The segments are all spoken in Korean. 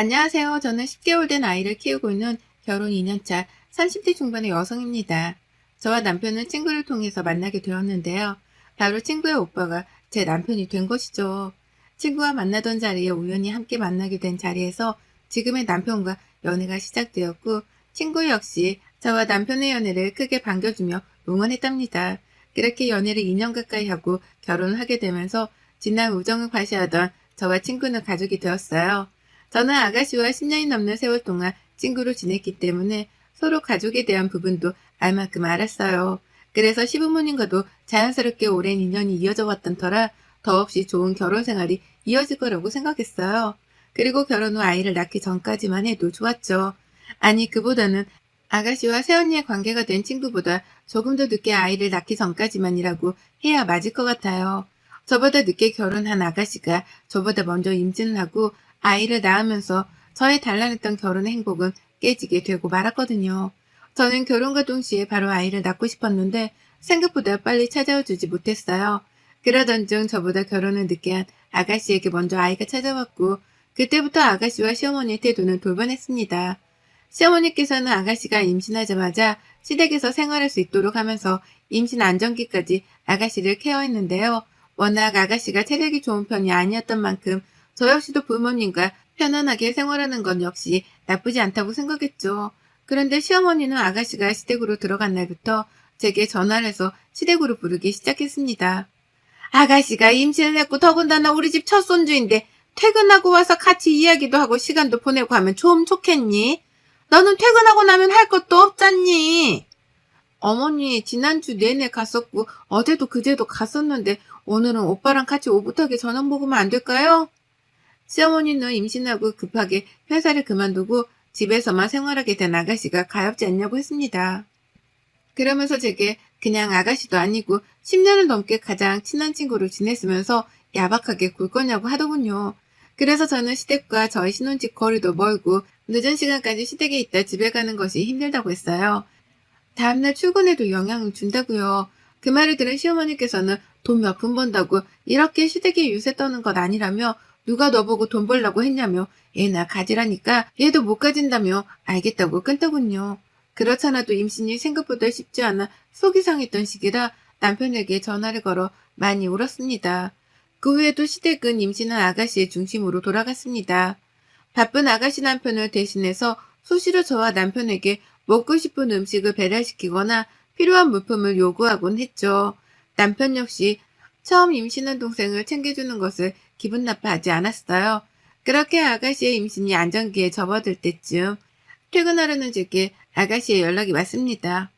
안녕하세요. 저는 10개월 된 아이를 키우고 있는 결혼 2년차 30대 중반의 여성입니다. 저와 남편은 친구를 통해서 만나게 되었는데요. 바로 친구의 오빠가 제 남편이 된 것이죠. 친구와 만나던 자리에 우연히 함께 만나게 된 자리에서 지금의 남편과 연애가 시작되었고 친구 역시 저와 남편의 연애를 크게 반겨주며 응원했답니다. 그렇게 연애를 2년 가까이 하고 결혼을 하게 되면서 진한 우정을 과시하던 저와 친구는 가족이 되었어요. 저는 아가씨와 10년이 넘는 세월 동안 친구로 지냈기 때문에 서로 가족에 대한 부분도 알만큼 알았어요. 그래서 시부모님과도 자연스럽게 오랜 인연이 이어져 왔던 터라 더없이 좋은 결혼 생활이 이어질 거라고 생각했어요. 그리고 결혼 후 아이를 낳기 전까지만 해도 좋았죠. 아니, 그보다는 아가씨와 새언니의 관계가 된 친구보다 조금 더 늦게 아이를 낳기 전까지만이라고 해야 맞을 것 같아요. 저보다 늦게 결혼한 아가씨가 저보다 먼저 임신을 하고 아이를 낳으면서 저의 단란했던 결혼의 행복은 깨지게 되고 말았거든요. 저는 결혼과 동시에 바로 아이를 낳고 싶었는데 생각보다 빨리 찾아와 주지 못했어요. 그러던 중 저보다 결혼을 늦게 한 아가씨에게 먼저 아이가 찾아왔고 그때부터 아가씨와 시어머니의 태도는 돌변했습니다. 시어머니께서는 아가씨가 임신하자마자 시댁에서 생활할 수 있도록 하면서 임신 안정기까지 아가씨를 케어했는데요. 워낙 아가씨가 체력이 좋은 편이 아니었던 만큼 저 역시도 부모님과 편안하게 생활하는 건 역시 나쁘지 않다고 생각했죠. 그런데 시어머니는 아가씨가 시댁으로 들어간 날부터 제게 전화를 해서 시댁으로 부르기 시작했습니다. 아가씨가 임신을 했고 더군다나 우리 집 첫 손주인데 퇴근하고 와서 같이 이야기도 하고 시간도 보내고 하면 좀 좋겠니? 너는 퇴근하고 나면 할 것도 없잖니? 어머니 지난주 내내 갔었고 어제도 그제도 갔었는데 오늘은 오빠랑 같이 오붓하게 저녁 먹으면 안 될까요? 시어머니는 임신하고 급하게 회사를 그만두고 집에서만 생활하게 된 아가씨가 가엾지 않냐고 했습니다. 그러면서 제게 그냥 아가씨도 아니고 10년을 넘게 가장 친한 친구로 지냈으면서 야박하게 굴 거냐고 하더군요. 그래서 저는 시댁과 저희 신혼집 거리도 멀고 늦은 시간까지 시댁에 있다 집에 가는 것이 힘들다고 했어요. 다음날 출근에도 영향을 준다고요. 그 말을 들은 시어머니께서는 돈 몇 푼 번다고 이렇게 시댁에 유세 떠는 것 아니라며 누가 너보고 돈 벌라고 했냐며 얘 나 가지라니까 얘도 못 가진다며 알겠다고 끊더군요. 그렇잖아도 임신이 생각보다 쉽지 않아 속이 상했던 시기라 남편에게 전화를 걸어 많이 울었습니다. 그 후에도 시댁은 임신한 아가씨의 중심으로 돌아갔습니다. 바쁜 아가씨 남편을 대신해서 수시로 저와 남편에게 먹고 싶은 음식을 배달시키거나 필요한 물품을 요구하곤 했죠. 남편 역시 처음 임신한 동생을 챙겨주는 것을 기분 나빠하지 않았어요. 그렇게 아가씨의 임신이 안정기에 접어들 때쯤 퇴근하려는 제게 아가씨의 연락이 왔습니다.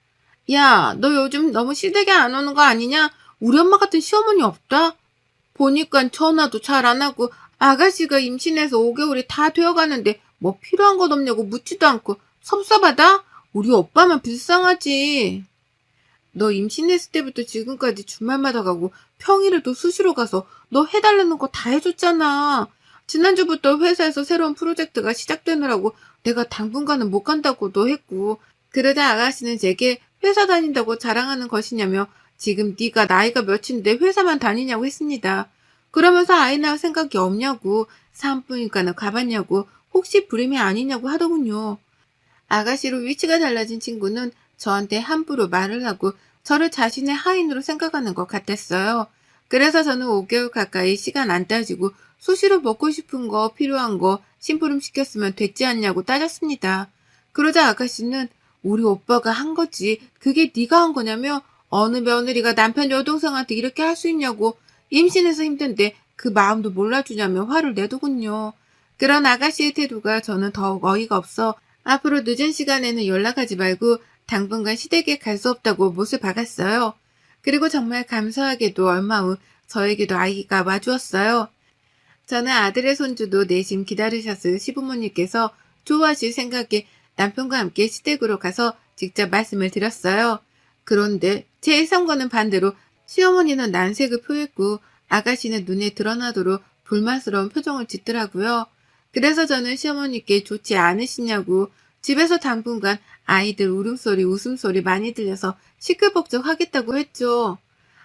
야, 너 요즘 너무 시댁에 안 오는 거 아니냐? 우리 엄마 같은 시어머니 없다? 보니까 전화도 잘 안 하고 아가씨가 임신해서 5개월이 다 되어가는데 뭐 필요한 것 없냐고 묻지도 않고 섭섭하다? 우리 오빠만 불쌍하지. 너 임신했을 때부터 지금까지 주말마다 가고 평일에도 수시로 가서 너 해달라는 거 다 해줬잖아. 지난주부터 회사에서 새로운 프로젝트가 시작되느라고 내가 당분간은 못 간다고도 했고 그러자 아가씨는 제게 회사 다닌다고 자랑하는 것이냐며 지금 네가 나이가 몇인데 회사만 다니냐고 했습니다. 그러면서 아이 낳을 생각이 없냐고 산부인과는 가봤냐고 혹시 불임이 아니냐고 하더군요. 아가씨로 위치가 달라진 친구는 저한테 함부로 말을 하고 저를 자신의 하인으로 생각하는 것 같았어요. 그래서 저는 5개월 가까이 시간 안 따지고 수시로 먹고 싶은 거 필요한 거 심부름 시켰으면 됐지 않냐고 따졌습니다. 그러자 아가씨는 우리 오빠가 한 거지 그게 네가 한 거냐며 어느 며느리가 남편 여동생한테 이렇게 할 수 있냐고 임신해서 힘든데 그 마음도 몰라주냐며 화를 내더군요. 그런 아가씨의 태도가 저는 더욱 어이가 없어 앞으로 늦은 시간에는 연락하지 말고 당분간 시댁에 갈 수 없다고 못을 박았어요. 그리고 정말 감사하게도 얼마 후 저에게도 아이가 와주었어요. 저는 아들의 손주도 내심 기다리셨을 시부모님께서 좋아하실 생각에 남편과 함께 시댁으로 가서 직접 말씀을 드렸어요. 그런데 제 예상과는 반대로 시어머니는 난색을 표했고 아가씨는 눈에 드러나도록 불만스러운 표정을 짓더라고요. 그래서 저는 시어머니께 좋지 않으시냐고 집에서 당분간 아이들 울음소리, 웃음소리 많이 들려서 시끌벅적 하겠다고 했죠.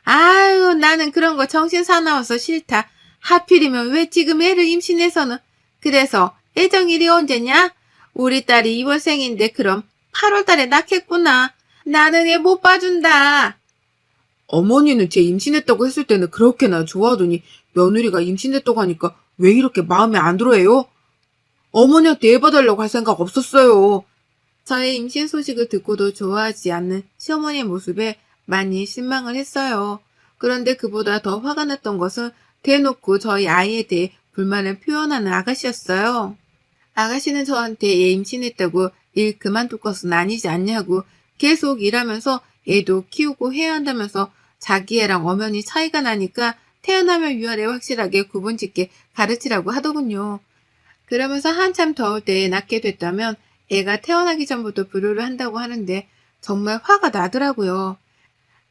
아유, 나는 그런 거 정신 사나워서 싫다. 하필이면 왜 지금 애를 임신해서는. 그래서 애정일이 언제냐? 우리 딸이 2월 생인데 그럼 8월 달에 낳겠구나. 나는 얘 못 봐준다. 어머니는 제 임신했다고 했을 때는 그렇게 나 좋아하더니 며느리가 임신했다고 하니까 왜 이렇게 마음에 안 들어해요? 어머니한테 애 봐달라고 할 생각 없었어요. 저의 임신 소식을 듣고도 좋아하지 않는 시어머니의 모습에 많이 실망을 했어요. 그런데 그보다 더 화가 났던 것은 대놓고 저희 아이에 대해 불만을 표현하는 아가씨였어요. 아가씨는 저한테 얘 임신했다고 일 그만둘 것은 아니지 않냐고 계속 일하면서 애도 키우고 해야 한다면서 자기 애랑 엄연히 차이가 나니까 태어나면 유아래 확실하게 구분짓게 가르치라고 하더군요. 그러면서 한참 더울 때에 낳게 됐다면 애가 태어나기 전부터 불효를 한다고 하는데 정말 화가 나더라고요.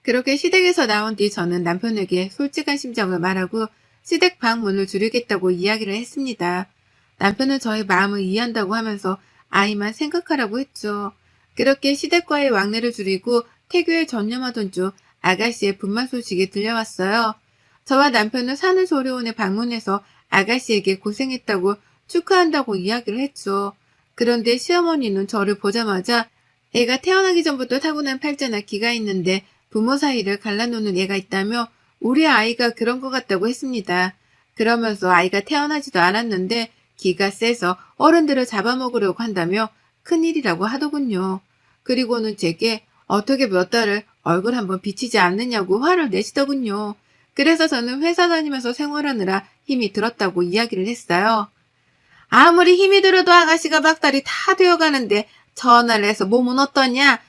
그렇게 시댁에서 나온 뒤 저는 남편에게 솔직한 심정을 말하고 시댁 방문을 줄이겠다고 이야기를 했습니다. 남편은 저의 마음을 이해한다고 하면서 아이만 생각하라고 했죠. 그렇게 시댁과의 왕래를 줄이고 태교에 전념하던 중 아가씨의 분만 소식이 들려왔어요. 저와 남편은 산후조리원에 방문해서 아가씨에게 고생했다고 축하한다고 이야기를 했죠. 그런데 시어머니는 저를 보자마자 애가 태어나기 전부터 타고난 팔자나 기가 있는데 부모 사이를 갈라놓는 애가 있다며 우리 아이가 그런 것 같다고 했습니다. 그러면서 아이가 태어나지도 않았는데 기가 세서 어른들을 잡아먹으려고 한다며 큰일이라고 하더군요. 그리고는 제게 어떻게 몇 달을 얼굴 한번 비치지 않느냐고 화를 내시더군요. 그래서 저는 회사 다니면서 생활하느라 힘이 들었다고 이야기를 했어요. 아무리 힘이 들어도 아가씨가 막달이 다 되어가는데 전화를 해서 몸은 어떠냐?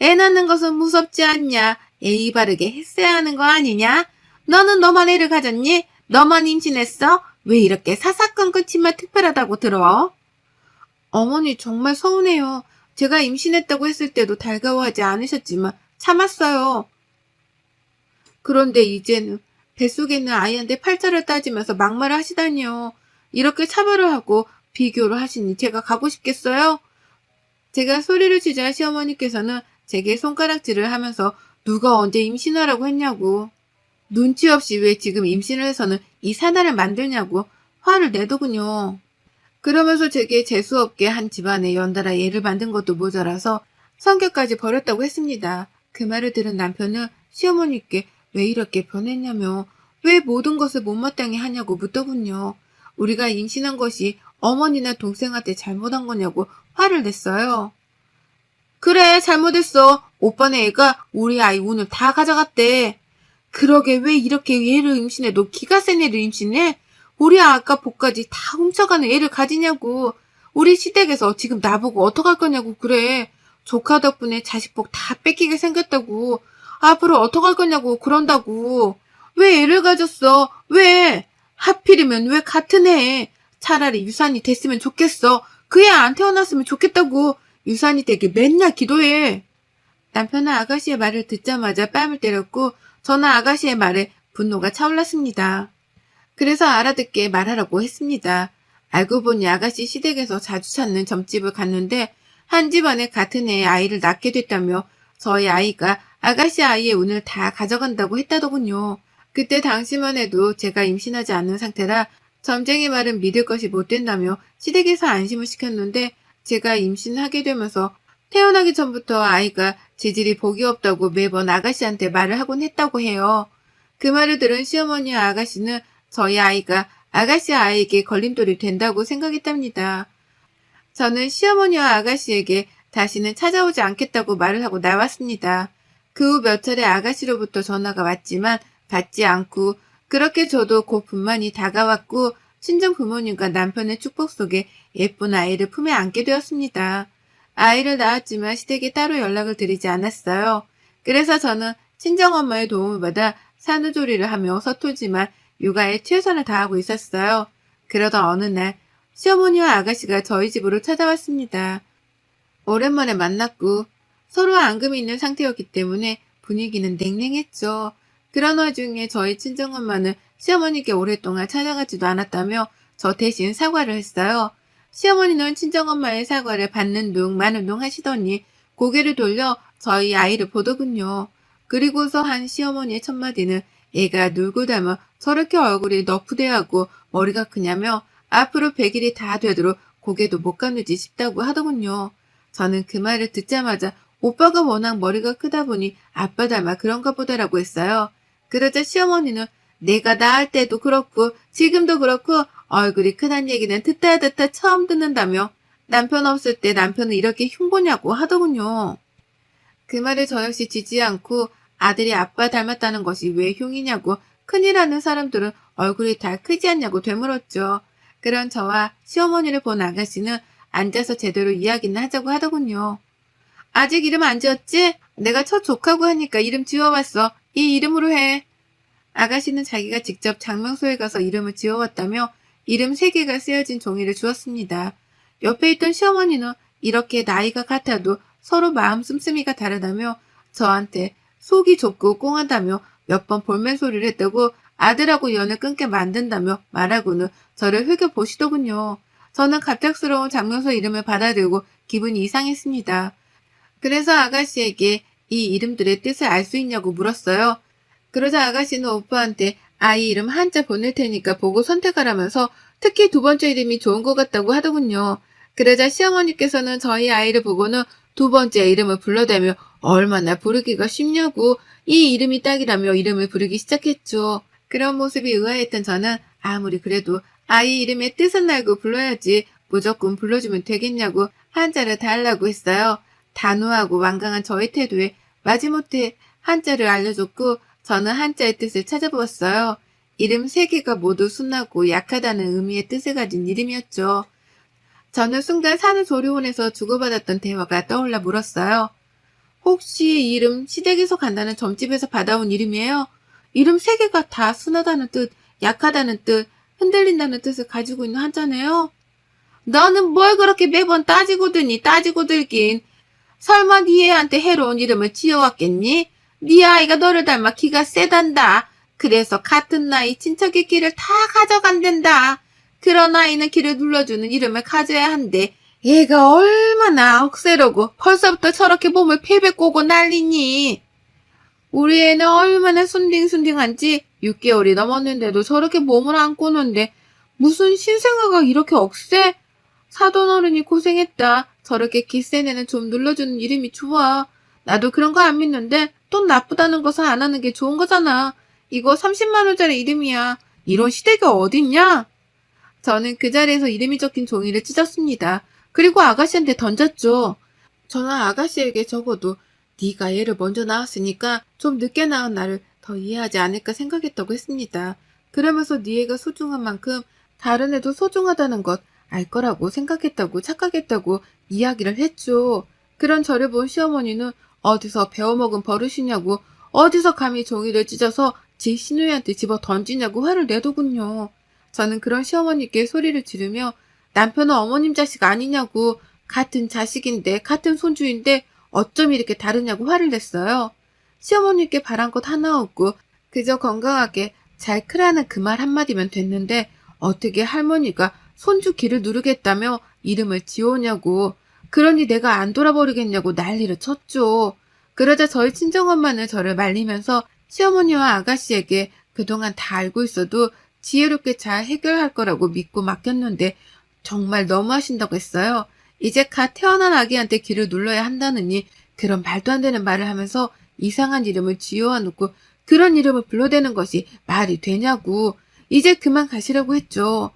애 낳는 것은 무섭지 않냐? 예의 바르게 했어야 하는 거 아니냐? 너는 너만 애를 가졌니? 너만 임신했어? 왜 이렇게 사사건건 치만 특별하다고 들어? 어머니 정말 서운해요. 제가 임신했다고 했을 때도 달가워하지 않으셨지만 참았어요. 그런데 이제는 뱃속에 있는 아이한테 팔자를 따지면서 막말을 하시다니요. 이렇게 차별을 하고 비교를 하시니 제가 가고 싶겠어요? 제가 소리를 치자 시어머니께서는 제게 손가락질을 하면서 누가 언제 임신하라고 했냐고 눈치 없이 왜 지금 임신을 해서는 이 사나를 만들냐고 화를 내더군요. 그러면서 제게 재수없게 한 집안에 연달아 애를 만든 것도 모자라서 성격까지 버렸다고 했습니다. 그 말을 들은 남편은 시어머니께 왜 이렇게 변했냐며 왜 모든 것을 못마땅히 하냐고 묻더군요. 우리가 임신한 것이 어머니나 동생한테 잘못한 거냐고 화를 냈어요. 그래, 잘못했어. 오빠네 애가 우리 아이 운을 다 가져갔대. 그러게 왜 이렇게 얘를 임신해? 너 기가 센 애를 임신해? 우리 아까 복까지 다 훔쳐가는 애를 가지냐고. 우리 시댁에서 지금 나보고 어떡할 거냐고 그래. 조카 덕분에 자식 복 다 뺏기게 생겼다고. 앞으로 어떡할 거냐고 그런다고. 왜 애를 가졌어? 왜? 하필이면 왜 같은 애? 차라리 유산이 됐으면 좋겠어. 그 애 안 태어났으면 좋겠다고. 유산이 되게 맨날 기도해. 남편은 아가씨의 말을 듣자마자 뺨을 때렸고 저는 아가씨의 말에 분노가 차올랐습니다. 그래서 알아듣게 말하라고 했습니다. 알고 보니 아가씨 시댁에서 자주 찾는 점집을 갔는데 한 집안에 같은 애의 아이를 낳게 됐다며 저희 아이가 아가씨 아이의 운을 다 가져간다고 했다더군요. 그때 당시만 해도 제가 임신하지 않는 상태라 점쟁이 말은 믿을 것이 못 된다며 시댁에서 안심을 시켰는데 제가 임신하게 되면서 태어나기 전부터 아이가 재질이 복이 없다고 매번 아가씨한테 말을 하곤 했다고 해요. 그 말을 들은 시어머니와 아가씨는 저희 아이가 아가씨 아이에게 걸림돌이 된다고 생각했답니다. 저는 시어머니와 아가씨에게 다시는 찾아오지 않겠다고 말을 하고 나왔습니다. 그 후 몇 차례 아가씨로부터 전화가 왔지만 받지 않고 그렇게 저도 곧 분만이 다가왔고 친정 부모님과 남편의 축복 속에 예쁜 아이를 품에 안게 되었습니다. 아이를 낳았지만 시댁에 따로 연락을 드리지 않았어요. 그래서 저는 친정엄마의 도움을 받아 산후조리를 하며 서툴지만 육아에 최선을 다하고 있었어요. 그러던 어느 날 시어머니와 아가씨가 저희 집으로 찾아왔습니다. 오랜만에 만났고 서로 앙금이 있는 상태였기 때문에 분위기는 냉랭했죠. 그런 와중에 저희 친정엄마는 시어머니께 오랫동안 찾아가지도 않았다며 저 대신 사과를 했어요. 시어머니는 친정엄마의 사과를 받는 둥 마는 둥 하시더니 고개를 돌려 저희 아이를 보더군요. 그리고서 한 시어머니의 첫마디는 애가 놀고 닮아 저렇게 얼굴이 너프대하고 머리가 크냐며 앞으로 100일이 다 되도록 고개도 못 가누지 싶다고 하더군요. 저는 그 말을 듣자마자 오빠가 워낙 머리가 크다 보니 아빠 닮아 그런가 보다라고 했어요. 그러자 시어머니는 내가 낳을 때도 그렇고 지금도 그렇고 얼굴이 크단 얘기는 듣다 듣다 처음 듣는다며 남편 없을 때 남편은 이렇게 흉보냐고 하더군요. 그 말을 저 역시 지지 않고 아들이 아빠 닮았다는 것이 왜 흉이냐고 큰일 하는 사람들은 얼굴이 다 크지 않냐고 되물었죠. 그런 저와 시어머니를 본 아가씨는 앉아서 제대로 이야기는 하자고 하더군요. 아직 이름 안 지었지? 내가 첫 조카고 하니까 이름 지어왔어. 이 이름으로 해. 아가씨는 자기가 직접 장명소에 가서 이름을 지어왔다며 이름 세 개가 쓰여진 종이를 주었습니다. 옆에 있던 시어머니는 이렇게 나이가 같아도 서로 마음 씀씀이가 다르다며 저한테 속이 좁고 꽁하다며 몇 번 볼멘 소리를 했다고 아들하고 연을 끊게 만든다며 말하고는 저를 흘겨보시더군요. 저는 갑작스러운 장명소 이름을 받아들고 기분이 이상했습니다. 그래서 아가씨에게 이 이름들의 뜻을 알 수 있냐고 물었어요. 그러자 아가씨는 오빠한테 아이 이름 한자 보낼 테니까 보고 선택하라면서 특히 두 번째 이름이 좋은 것 같다고 하더군요. 그러자 시어머니께서는 저희 아이를 보고는 두 번째 이름을 불러대며 얼마나 부르기가 쉽냐고 이 이름이 딱이라며 이름을 부르기 시작했죠. 그런 모습이 의아했던 저는 아무리 그래도 아이 이름의 뜻은 알고 불러야지 무조건 불러주면 되겠냐고 한자를 달라고 했어요. 단호하고 완강한 저의 태도에 마지못해 한자를 알려줬고 저는 한자의 뜻을 찾아보았어요. 이름 세 개가 모두 순하고 약하다는 의미의 뜻을 가진 이름이었죠. 저는 순간 산후조리원에서 주고받았던 대화가 떠올라 물었어요. 혹시 이 이름 시댁에서 간다는 점집에서 받아온 이름이에요? 이름 세 개가 다 순하다는 뜻, 약하다는 뜻, 흔들린다는 뜻을 가지고 있는 한자네요? 너는 뭘 그렇게 매번 따지고 드니 따지고 들긴. 설마 네 애한테 해로운 이름을 지어왔겠니? 네 아이가 너를 닮아 기가 세단다. 그래서 같은 나이 친척의 길을 다 가져간댄다. 그런 아이는 길을 눌러주는 이름을 가져야 한대. 얘가 얼마나 억세로고 벌써부터 저렇게 몸을 패배 꼬고 난리니. 우리 애는 얼마나 순딩순딩한지 6개월이 넘었는데도 저렇게 몸을 안 꼬는데 무슨 신생아가 이렇게 억세? 사돈 어른이 고생했다. 저렇게 기센 애는 좀 눌러주는 이름이 좋아. 나도 그런 거 안 믿는데 돈 나쁘다는 것을 안 하는 게 좋은 거잖아. 이거 30만원짜리 이름이야. 이런 시댁이 어딨냐? 저는 그 자리에서 이름이 적힌 종이를 찢었습니다. 그리고 아가씨한테 던졌죠. 저는 아가씨에게 적어도 네가 얘를 먼저 낳았으니까 좀 늦게 낳은 나를 더 이해하지 않을까 생각했다고 했습니다. 그러면서 네 애가 소중한 만큼 다른 애도 소중하다는 것 알 거라고 생각했다고 착각했다고 이야기를 했죠. 그런 저를 본 시어머니는 어디서 배워먹은 버릇이냐고 어디서 감히 종이를 찢어서 제 시누이한테 집어 던지냐고 화를 내더군요. 저는 그런 시어머니께 소리를 지르며 남편은 어머님 자식 아니냐고 같은 자식인데 같은 손주인데 어쩜 이렇게 다르냐고 화를 냈어요. 시어머니께 바란 것 하나 없고 그저 건강하게 잘 크라는 그 말 한마디면 됐는데 어떻게 할머니가 손주 귀를 누르겠다며 이름을 지오냐고 그러니 내가 안 돌아버리겠냐고 난리를 쳤죠. 그러자 저희 친정엄마는 저를 말리면서 시어머니와 아가씨에게 그동안 다 알고 있어도 지혜롭게 잘 해결할 거라고 믿고 맡겼는데 정말 너무하신다고 했어요. 이제 갓 태어난 아기한테 귀를 눌러야 한다느니 그런 말도 안 되는 말을 하면서 이상한 이름을 지어와 놓고 그런 이름을 불러대는 것이 말이 되냐고 이제 그만 가시라고 했죠.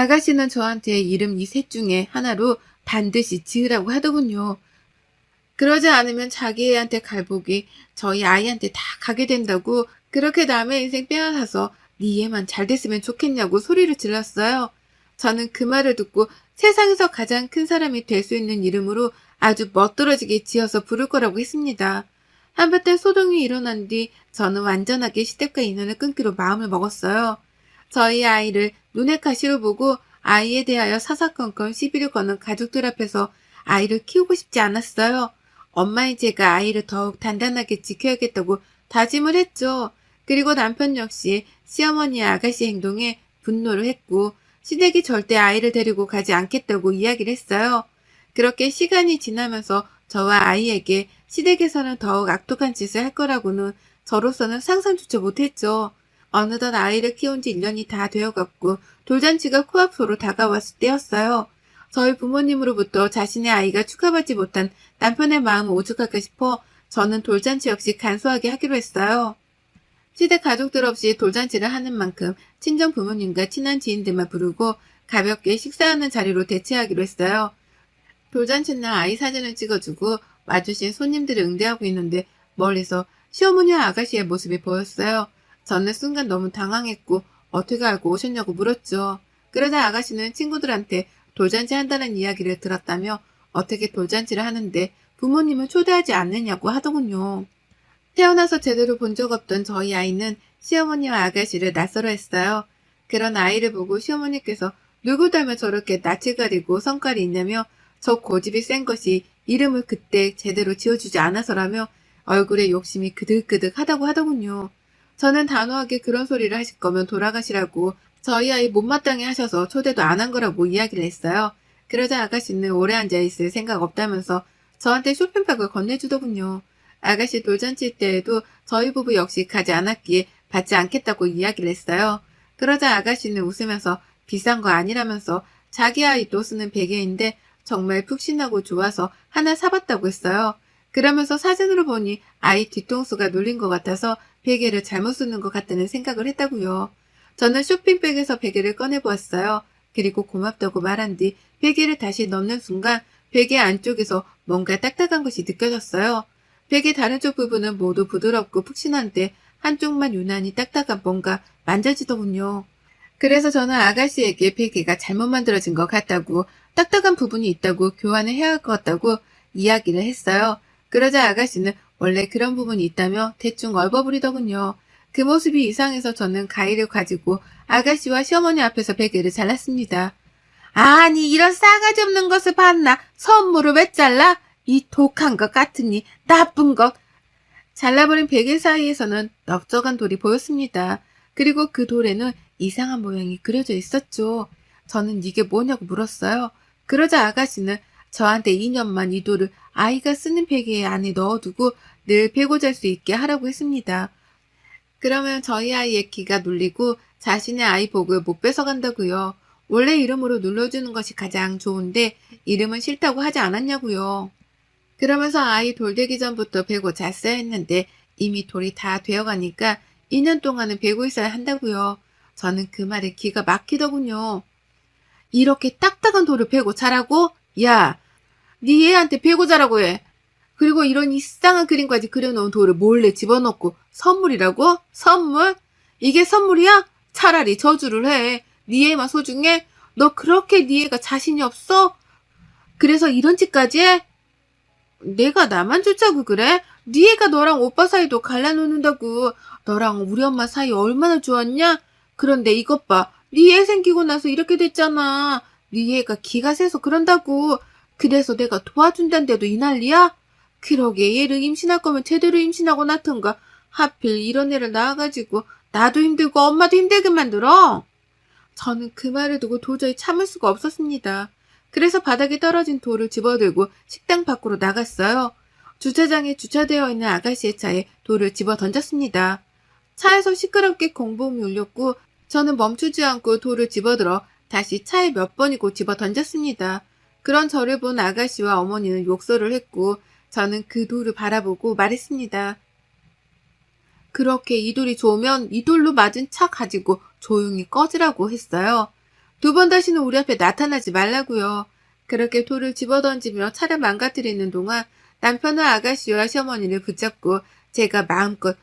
아가씨는 저한테 이름 이 셋 중에 하나로 반드시 지으라고 하더군요. 그러지 않으면 자기 애한테 갈복이 저희 아이한테 다 가게 된다고 그렇게 남의 인생 빼앗아서 네 애만 잘 됐으면 좋겠냐고 소리를 질렀어요. 저는 그 말을 듣고 세상에서 가장 큰 사람이 될 수 있는 이름으로 아주 멋들어지게 지어서 부를 거라고 했습니다. 한바탕 소동이 일어난 뒤 저는 완전하게 시댁과 인연을 끊기로 마음을 먹었어요. 저희 아이를 눈의 가시로 보고 아이에 대하여 사사건건 시비를 거는 가족들 앞에서 아이를 키우고 싶지 않았어요. 엄마인 제가 아이를 더욱 단단하게 지켜야겠다고 다짐을 했죠. 그리고 남편 역시 시어머니의 아가씨 행동에 분노를 했고 시댁이 절대 아이를 데리고 가지 않겠다고 이야기를 했어요. 그렇게 시간이 지나면서 저와 아이에게 시댁에서는 더욱 악독한 짓을 할 거라고는 저로서는 상상조차 못했죠. 어느덧 아이를 키운 지 1년이 다 되어갔고 돌잔치가 코앞으로 다가왔을 때였어요. 저희 부모님으로부터 자신의 아이가 축하받지 못한 남편의 마음을 오죽할까 싶어 저는 돌잔치 역시 간소하게 하기로 했어요. 시댁 가족들 없이 돌잔치를 하는 만큼 친정 부모님과 친한 지인들만 부르고 가볍게 식사하는 자리로 대체하기로 했어요. 돌잔치날 아이 사진을 찍어주고 와주신 손님들을 응대하고 있는데 멀리서 시어머니와 아가씨의 모습이 보였어요. 저는 순간 너무 당황했고 어떻게 알고 오셨냐고 물었죠. 그러자 아가씨는 친구들한테 돌잔치 한다는 이야기를 들었다며 어떻게 돌잔치를 하는데 부모님을 초대하지 않느냐고 하더군요. 태어나서 제대로 본 적 없던 저희 아이는 시어머니와 아가씨를 낯설어 했어요. 그런 아이를 보고 시어머니께서 누구 닮아 저렇게 낯을 가리고 성깔이 있냐며 저 고집이 센 것이 이름을 그때 제대로 지어주지 않아서라며 얼굴에 욕심이 그득그득 하다고 하더군요. 저는 단호하게 그런 소리를 하실 거면 돌아가시라고 저희 아이 못마땅해 하셔서 초대도 안 한 거라고 이야기를 했어요. 그러자 아가씨는 오래 앉아있을 생각 없다면서 저한테 쇼핑백을 건네주더군요. 아가씨 돌잔치 때에도 저희 부부 역시 가지 않았기에 받지 않겠다고 이야기를 했어요. 그러자 아가씨는 웃으면서 비싼 거 아니라면서 자기 아이도 쓰는 베개인데 정말 푹신하고 좋아서 하나 사봤다고 했어요. 그러면서 사진으로 보니 아이 뒤통수가 눌린 것 같아서 베개를 잘못 쓰는 것 같다는 생각을 했다고요. 저는 쇼핑백에서 베개를 꺼내보았어요. 그리고 고맙다고 말한 뒤 베개를 다시 넣는 순간 베개 안쪽에서 뭔가 딱딱한 것이 느껴졌어요. 베개 다른 쪽 부분은 모두 부드럽고 푹신한데 한쪽만 유난히 딱딱한 뭔가 만져지더군요. 그래서 저는 아가씨에게 베개가 잘못 만들어진 것 같다고 딱딱한 부분이 있다고 교환을 해야 할 것 같다고 이야기를 했어요. 그러자 아가씨는 원래 그런 부분이 있다며 대충 얼버무리더군요. 그 모습이 이상해서 저는 가위를 가지고 아가씨와 시어머니 앞에서 베개를 잘랐습니다. 아니 이런 싸가지 없는 것을 봤나? 선물을 왜 잘라? 이 독한 것 같으니 나쁜 것. 잘라버린 베개 사이에서는 넓적한 돌이 보였습니다. 그리고 그 돌에는 이상한 모양이 그려져 있었죠. 저는 이게 뭐냐고 물었어요. 그러자 아가씨는 저한테 2년만 이 돌을 아이가 쓰는 베개 안에 넣어두고 늘 베고 잘 수 있게 하라고 했습니다. 그러면 저희 아이의 기가 눌리고 자신의 아이 복을 못 뺏어간다고요. 원래 이름으로 눌러주는 것이 가장 좋은데 이름은 싫다고 하지 않았냐고요. 그러면서 아이 돌되기 전부터 베고 잤어야 했는데 이미 돌이 다 되어가니까 2년 동안은 베고 있어야 한다고요. 저는 그 말에 기가 막히더군요. 이렇게 딱딱한 돌을 베고 자라고? 야, 네 애한테 베고 자라고 해. 그리고 이런 이상한 그림까지 그려놓은 돌을 몰래 집어넣고 선물이라고? 선물? 이게 선물이야? 차라리 저주를 해. 네 애만 소중해? 너 그렇게 네 애가 자신이 없어? 그래서 이런 짓까지 해? 내가 나만 쫓아고 그래? 네 애가 너랑 오빠 사이도 갈라놓는다고. 너랑 우리 엄마 사이 얼마나 좋았냐? 그런데 이것 봐. 네 애 생기고 나서 이렇게 됐잖아. 네 애가 기가 세서 그런다고. 그래서 내가 도와준다는데도 이 난리야? 그러게 얘를 임신할 거면 제대로 임신하고 낳던가. 하필 이런 애를 낳아가지고 나도 힘들고 엄마도 힘들게 만들어. 저는 그 말을 두고 도저히 참을 수가 없었습니다. 그래서 바닥에 떨어진 돌을 집어들고 식당 밖으로 나갔어요. 주차장에 주차되어 있는 아가씨의 차에 돌을 집어 던졌습니다. 차에서 시끄럽게 공범이 울렸고 저는 멈추지 않고 돌을 집어들어 다시 차에 몇 번이고 집어 던졌습니다. 그런 저를 본 아가씨와 어머니는 욕설을 했고 저는 그 돌을 바라보고 말했습니다. 그렇게 이 돌이 좋으면 이 돌로 맞은 차 가지고 조용히 꺼지라고 했어요. 두 번 다시는 우리 앞에 나타나지 말라고요. 그렇게 돌을 집어던지며 차를 망가뜨리는 동안 남편은 아가씨와 시어머니를 붙잡고 제가 마음껏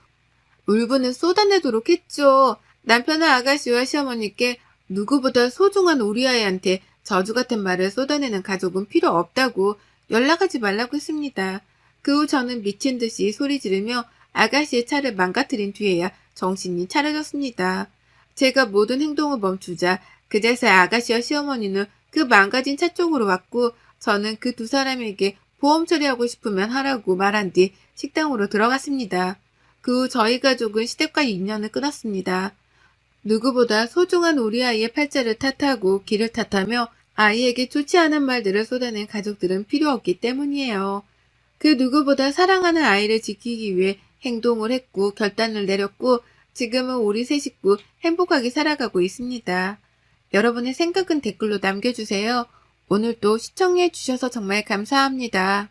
울분을 쏟아내도록 했죠. 남편은 아가씨와 시어머니께 누구보다 소중한 우리 아이한테 저주 같은 말을 쏟아내는 가족은 필요 없다고 연락하지 말라고 했습니다. 그 후 저는 미친 듯이 소리 지르며 아가씨의 차를 망가뜨린 뒤에야 정신이 차려졌습니다. 제가 모든 행동을 멈추자 그제서야 아가씨와 시어머니는 그 망가진 차 쪽으로 왔고 저는 그 두 사람에게 보험 처리하고 싶으면 하라고 말한 뒤 식당으로 들어갔습니다. 그 후 저희 가족은 시댁과 인연을 끊었습니다. 누구보다 소중한 우리 아이의 팔자를 탓하고 길을 탓하며 아이에게 좋지 않은 말들을 쏟아낸 가족들은 필요 없기 때문이에요. 그 누구보다 사랑하는 아이를 지키기 위해 행동을 했고 결단을 내렸고 지금은 우리 세 식구 행복하게 살아가고 있습니다. 여러분의 생각은 댓글로 남겨주세요. 오늘도 시청해 주셔서 정말 감사합니다.